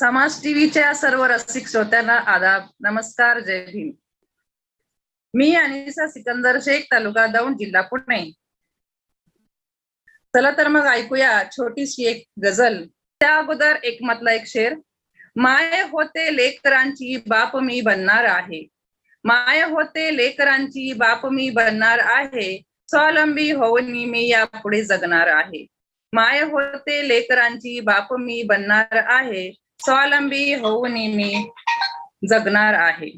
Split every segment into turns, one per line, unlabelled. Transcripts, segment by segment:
समाज टीव्हीच्या सर्व रसिक श्रोत्यांना आदाब नमस्कार जय भीम. मी अनिसा सिकंदर शेख तालुका दौंड जिल्हा पुणे. चला तर मग ऐकूया छोटीशी एक गझल. त्या अगोदर एक मतला एक शेर. माय होते लेकरांची बाप मी बनणार आहे. माय होते लेकरांची बाप मी बनणार आहे. स्वावलंबी होऊन मी यापुढे जगणार आहे. माय होते लेकरांची बाप मी बनणार आहे. स्वावलंबी होऊन मी जगणार आहे.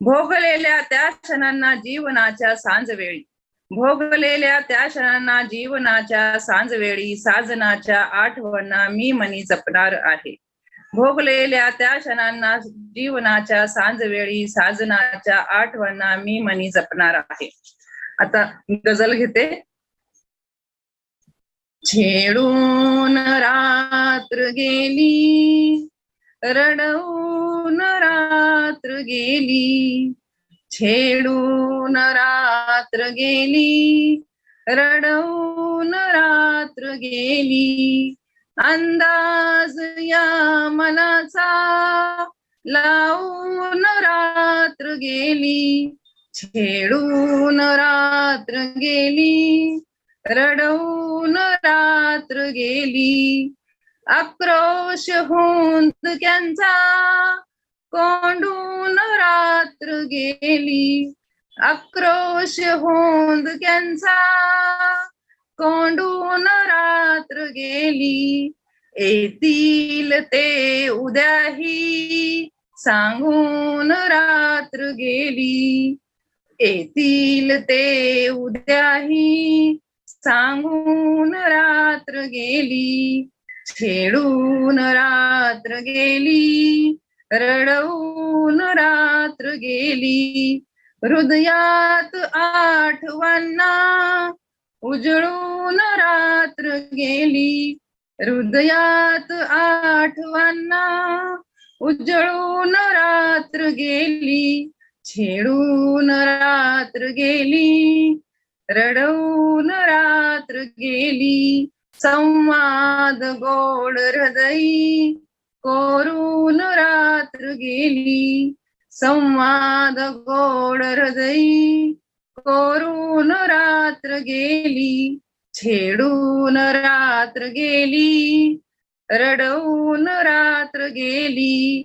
भोगलेल्या त्या क्षणांना जीवनाच्या सांजवेळी भोगलेल्या त्या क्षणांना जीवनाच्या सांजवेळी साजनाच्या आठवणा मी मनी जपणार आहे. भोगलेल्या त्या क्षणांना जीवनाच्या सांजवेळी साजनाच्या आठवणा मी मनी जपणार आहे. आता गजल घेते. छेडून रात्र गेली रडवून रात्र गेली छेडून रात्र गेली रडवून रात्र गेली. अंदाज या मनाचा लावून रात्र गेली छेडून रात्र गेली रडवून रात्र गेली. आक्रोश होऊन त्यांचा कोंडून रात्र गेली. आक्रोश होऊन त्यांचा कोंडून रात्र गेली. येतील ते उद्याही सांगून रात्र गेली. येतील ते उद्याही सांगून रात्र गेली छेडून रात्र गेली रडवून रात्र गेली हृदयात आठवांना उजळून रात्र गेली हृदयात आठवांना उजळून रात्र गेली छेडून रात्र गेली रडवून रात्र गेली. संवाद गोड हृदयी. कोरून रात्र गेली. संवाद गोड हृदयी. कोरून रात्र गेली. छेडून रात्र गेली. रडवून रात्र गेली.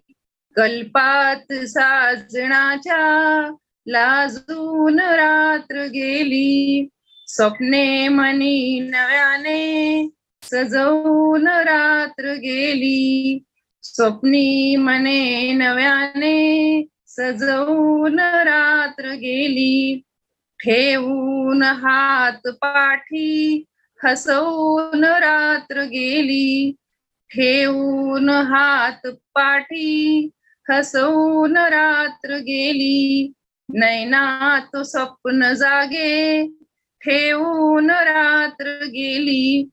कल्पात साजणाच्या लाजून रात्र गेली. स्वप्ने मनी नव्याने सजवून रात्र गेली. स्वप्नी मने नव्याने सजवून रात्र गेली. ठेवून हात पाठी हसवून रात्र गेली. ठेवून हात पाठी हसवून रात्र गेली. नैनात स्वप्न जागे ठेवून रात्र गेली.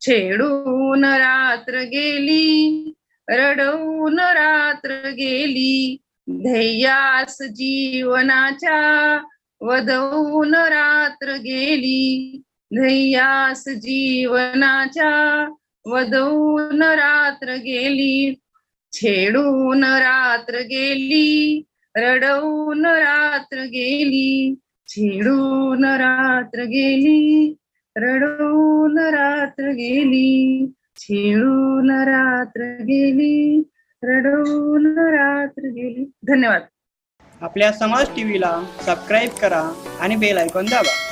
छेडून रात्र गेली रडवून रात्र गेली. ध्येयास जीवनाच्या वधवून रात्र गेली. ध्येयास जीवनाच्या वधवून रात्र गेली. छेडून रात्र गेली रडवून रात्र गेली छेडून रात्र गेली रडवून रात्र गेली छेडून रात्र गेली रडवून रात्र गेली. धन्यवाद.
आपल्या समाज टीव्हीला सबस्क्राईब करा आणि बेल ऐकून दाबा.